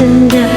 tanda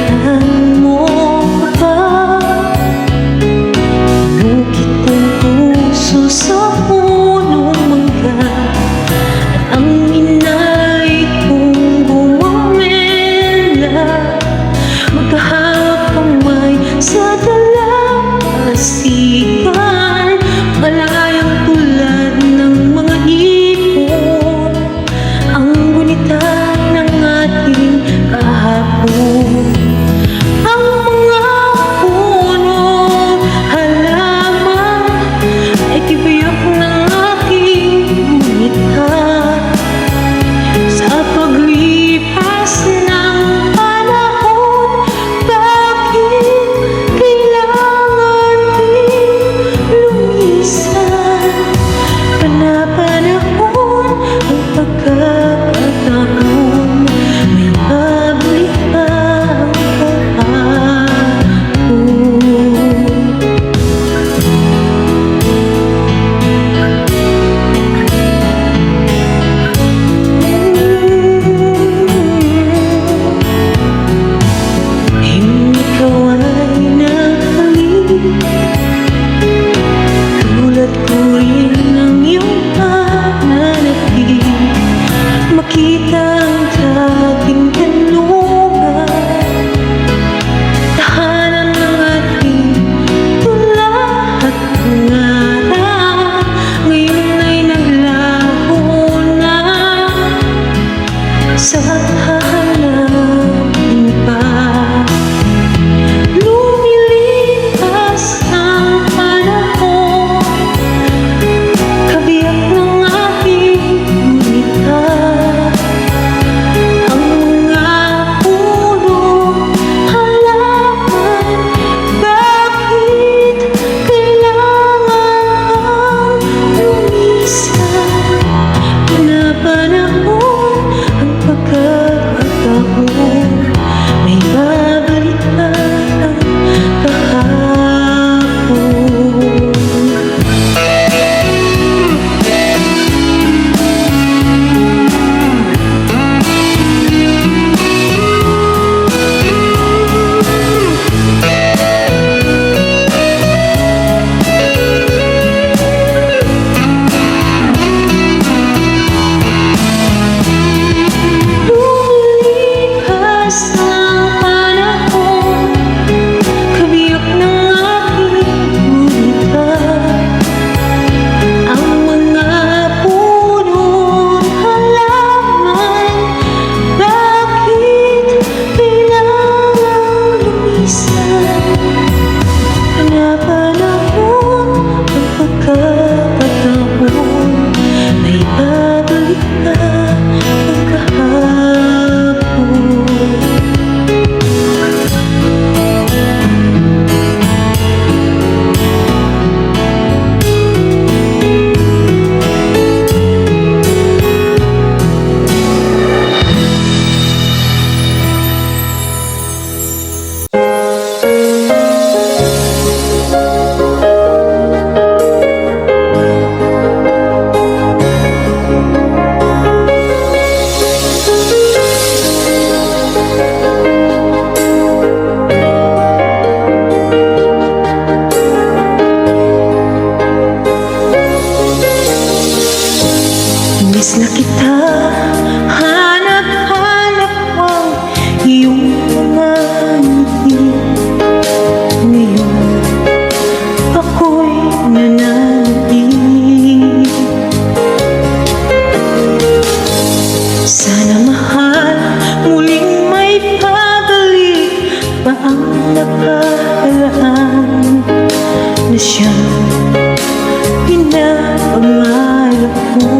pinapangarap ko.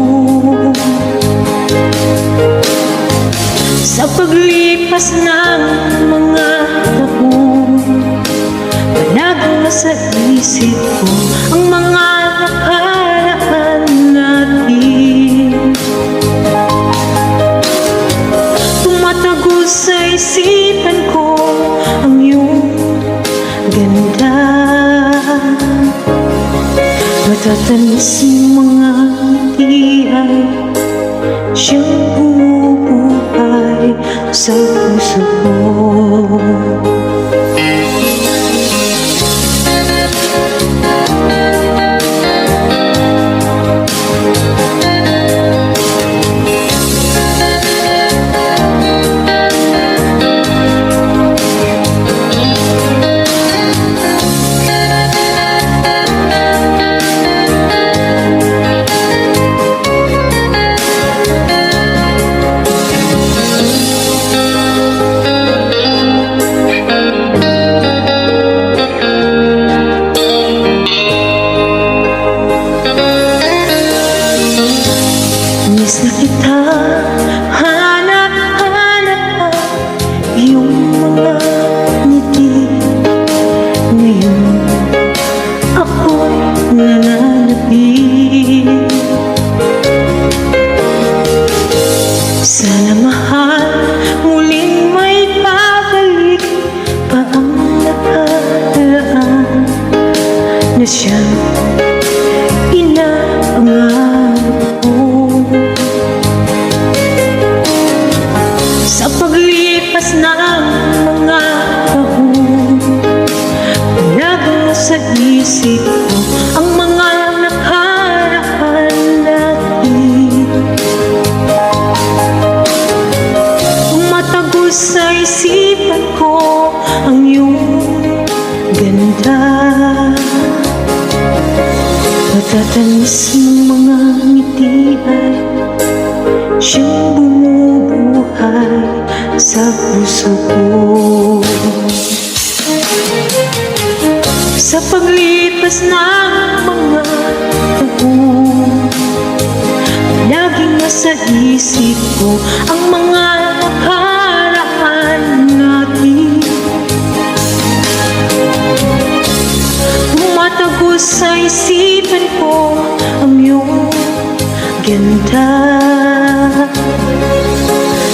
Sa paglipas ng mga taon Panagin na sa isip ko Ang mga Ng mga ngiti ay Siyang sa Matatamis ng mga ngiti ay Siyang bumubuhay sa puso ko. Sa paglipas ng mga taon Laging nasa isip ko Ang mga nakaraan natin. Tumatago sa isipan ganda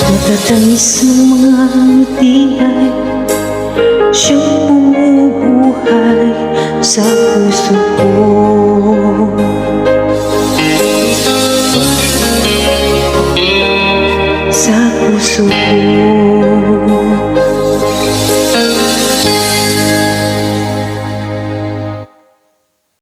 Matatamis ng mga ngiti ay Siyang bumubuhay sa puso ko. Sa puso ko